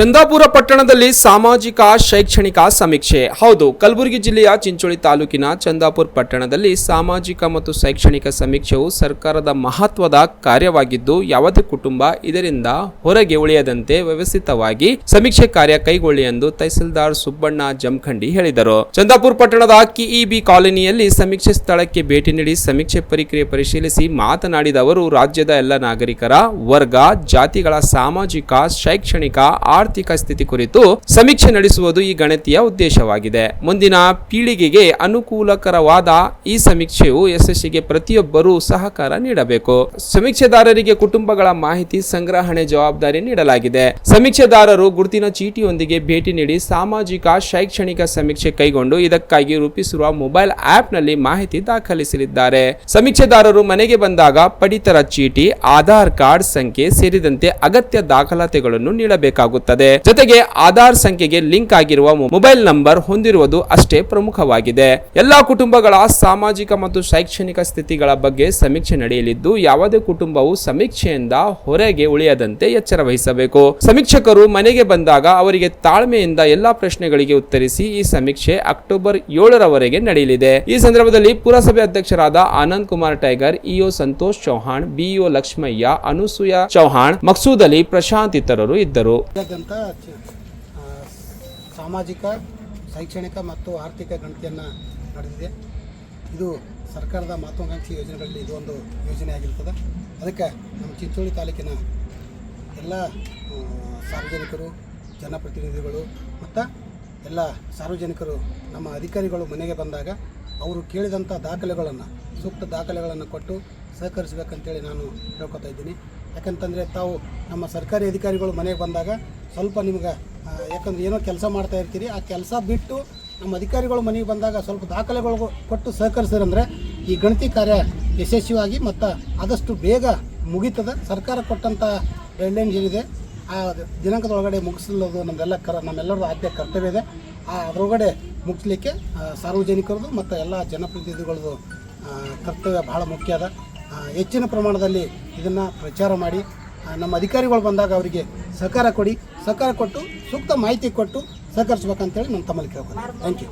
ಚಂದಾಪುರ ಪಟ್ಟಣದಲ್ಲಿ ಸಾಮಾಜಿಕ, ಶೈಕ್ಷಣಿಕ ಸಮೀಕ್ಷೆ. ಹೌದು, ಕಲಬುರಗಿ ಜಿಲ್ಲೆಯ ಚಿಂಚೋಳಿ ತಾಲೂಕಿನ ಚಂದಾಪುರ ಪಟ್ಟಣದಲ್ಲಿ ಸಾಮಾಜಿಕ ಮತ್ತು ಶೈಕ್ಷಣಿಕ ಸಮೀಕ್ಷೆಯು ಸರ್ಕಾರದ ಮಹತ್ವದ ಕಾರ್ಯವಾಗಿದ್ದು, ಯಾವುದೇ ಕುಟುಂಬ ಇದರಿಂದ ಹೊರಗೆ ಉಳಿಯದಂತೆ ವ್ಯವಸ್ಥಿತವಾಗಿ ಸಮೀಕ್ಷೆ ಕಾರ್ಯ ಕೈಗೊಳ್ಳಿ ಎಂದು ತಹಸೀಲ್ದಾರ್ ಸುಬ್ಬಣ್ಣ ಜಮಖಂಡಿ ಹೇಳಿದರು. ಚಂದಾಪುರ ಪಟ್ಟಣದ ಕಿಇಬಿ ಕಾಲೋನಿಯಲ್ಲಿ ಸಮೀಕ್ಷೆ ಸ್ಥಳಕ್ಕೆ ಭೇಟಿ ನೀಡಿ ಸಮೀಕ್ಷೆ ಪ್ರಕ್ರಿಯೆ ಪರಿಶೀಲಿಸಿ ಮಾತನಾಡಿದ ಅವರು, ರಾಜ್ಯದ ಎಲ್ಲ ನಾಗರಿಕರ, ವರ್ಗ, ಜಾತಿಗಳ ಸಾಮಾಜಿಕ, ಶೈಕ್ಷಣಿಕ, ಆರ್ಥಿಕ ಸ್ಥಿತಿ ಕುರಿತು ಸಮೀಕ್ಷೆ ನಡೆಸುವುದು ಈ ಗಣತಿಯ ಉದ್ದೇಶವಾಗಿದೆ. ಮುಂದಿನ ಪೀಳಿಗೆಗೆ ಅನುಕೂಲಕರವಾದ ಈ ಸಮೀಕ್ಷೆಯು ಯಶಸ್ಸಿಗೆ ಪ್ರತಿಯೊಬ್ಬರೂ ಸಹಕಾರ ನೀಡಬೇಕು. ಸಮೀಕ್ಷೆದಾರರಿಗೆ ಕುಟುಂಬಗಳ ಮಾಹಿತಿ ಸಂಗ್ರಹಣೆ ಜವಾಬ್ದಾರಿ ನೀಡಲಾಗಿದೆ. ಸಮೀಕ್ಷೆದಾರರು ಗುರುತಿನ ಚೀಟಿಯೊಂದಿಗೆ ಭೇಟಿ ನೀಡಿ ಸಾಮಾಜಿಕ, ಶೈಕ್ಷಣಿಕ ಸಮೀಕ್ಷೆ ಕೈಗೊಂಡು ಇದಕ್ಕಾಗಿ ರೂಪಿಸಿರುವ ಮೊಬೈಲ್ ಆಪ್ನಲ್ಲಿ ಮಾಹಿತಿ ದಾಖಲಿಸಲಿದ್ದಾರೆ. ಸಮೀಕ್ಷೆದಾರರು ಮನೆಗೆ ಬಂದಾಗ ಪಡಿತರ ಚೀಟಿ, ಆಧಾರ್ ಕಾರ್ಡ್ ಸಂಖ್ಯೆ ಸೇರಿದಂತೆ ಅಗತ್ಯ ದಾಖಲಾತಿಗಳನ್ನು ನೀಡಬೇಕಾಗುತ್ತದೆ. ಜೊತೆಗೆ ಆಧಾರ್ ಸಂಖ್ಯೆಗೆ ಲಿಂಕ್ ಆಗಿರುವ ಮೊಬೈಲ್ ನಂಬರ್ ಹೊಂದಿರುವುದು ಅಷ್ಟೇ ಪ್ರಮುಖವಾಗಿದೆ. ಎಲ್ಲಾ ಕುಟುಂಬಗಳ ಸಾಮಾಜಿಕ ಮತ್ತು ಶೈಕ್ಷಣಿಕ ಸ್ಥಿತಿಗಳ ಬಗ್ಗೆ ಸಮೀಕ್ಷೆ ನಡೆಯಲಿದ್ದು, ಯಾವುದೇ ಕುಟುಂಬವು ಸಮೀಕ್ಷೆಯಿಂದ ಹೊರಗೆ ಉಳಿಯದಂತೆ ಎಚ್ಚರ ವಹಿಸಬೇಕು. ಸಮೀಕ್ಷಕರು ಮನೆಗೆ ಬಂದಾಗ ಅವರಿಗೆ ತಾಳ್ಮೆಯಿಂದ ಎಲ್ಲಾ ಪ್ರಶ್ನೆಗಳಿಗೆ ಉತ್ತರಿಸಿ ಈ ಸಮೀಕ್ಷೆ ಅಕ್ಟೋಬರ್ ಏಳರವರೆಗೆ ನಡೆಯಲಿದೆ. ಈ ಸಂದರ್ಭದಲ್ಲಿ ಪುರಸಭೆ ಅಧ್ಯಕ್ಷರಾದ Anand Kumar Tiger, EO Santosh Chauhan, BEO Lakshmaiah, Anusuya Chauhan Maqsood Ali Prashant ಇತರರು ಇದ್ದರು. ಆ, ಸಾಮಾಜಿಕ ಶೈಕ್ಷಣಿಕ ಮತ್ತು ಆರ್ಥಿಕ ಗಣತಿಯನ್ನು ನಡೆದಿದೆ. ಇದು ಸರ್ಕಾರದ ಮಹತ್ವಾಕಾಂಕ್ಷಿ ಯೋಜನೆಗಳಲ್ಲಿ ಇದು ಒಂದು ಯೋಜನೆ ಆಗಿರ್ತದೆ. ಅದಕ್ಕೆ ನಮ್ಮ ಚಿಂಚೋಳಿ ತಾಲೂಕಿನ ಎಲ್ಲ ಸಾರ್ವಜನಿಕರು ಜನಪ್ರತಿನಿಧಿಗಳು ಮತ್ತು ಎಲ್ಲ ಸಾರ್ವಜನಿಕರು ನಮ್ಮ ಅಧಿಕಾರಿಗಳು ಮನೆಗೆ ಬಂದಾಗ ಅವರು ಕೇಳಿದಂಥ ದಾಖಲೆಗಳನ್ನು ಸೂಕ್ತ ದಾಖಲೆಗಳನ್ನು ಕೊಟ್ಟು ಸಹಕರಿಸಬೇಕಂತೇಳಿ ನಾನು ಹೇಳ್ಕೊತಾ ಇದ್ದೀನಿ. ಯಾಕಂತಂದರೆ ತಾವು ನಮ್ಮ ಸರ್ಕಾರಿ ಅಧಿಕಾರಿಗಳು ಮನೆಗೆ ಬಂದಾಗ ಸ್ವಲ್ಪ ನಿಮ್ಗೆ ಯಾಕಂದ್ರೆ ಏನೋ ಕೆಲಸ ಮಾಡ್ತಾ ಇರ್ತೀರಿ, ಆ ಕೆಲಸ ಬಿಟ್ಟು ನಮ್ಮ ಅಧಿಕಾರಿಗಳು ಮನೆಗೆ ಬಂದಾಗ ಸ್ವಲ್ಪ ದಾಖಲೆಗಳು ಕೊಟ್ಟು ಸಹಕರಿಸಿದ್ರಂದರೆ ಈ ಗಣತಿ ಕಾರ್ಯ ಯಶಸ್ವಿಯಾಗಿ ಮತ್ತು ಆದಷ್ಟು ಬೇಗ ಮುಗೀತದೆ. ಸರ್ಕಾರ ಕೊಟ್ಟಂಥ ಡೆಡ್ಲೈನ್ಸ್ ಏನಿದೆ, ಆ ದಿನಾಂಕದೊಳಗಡೆ ಮುಗಿಸಲೋದು ನಮ್ಮೆಲ್ಲ ಕರ, ನಮ್ಮೆಲ್ಲರದು ಆದ್ಯ ಕರ್ತವ್ಯ ಇದೆ. ಆ, ಅದರೊಳಗಡೆ ಮುಗಿಸ್ಲಿಕ್ಕೆ ಸಾರ್ವಜನಿಕರದು ಮತ್ತು ಎಲ್ಲ ಜನಪ್ರತಿನಿಧಿಗಳದ್ದು ಕರ್ತವ್ಯ ಬಹಳ ಮುಖ್ಯ ಅದ. ಹೆಚ್ಚಿನ ಪ್ರಮಾಣದಲ್ಲಿ ಇದನ್ನು ಪ್ರಚಾರ ಮಾಡಿ ನಮ್ಮ ಅಧಿಕಾರಿಗಳು ಬಂದಾಗ ಅವರಿಗೆ ಸಹಕಾರ ಕೊಡಿ, ಸಹಕಾರ ಕೊಟ್ಟು, ಸೂಕ್ತ ಮಾಹಿತಿ ಕೊಟ್ಟು ಸಹಕರಿಸ್ಬೇಕಂತೇಳಿ ನಾನು ತಮ್ಮಲ್ಲಿ ಕೇಳ್ಕೊತೀನಿ ಥ್ಯಾಂಕ್ ಯು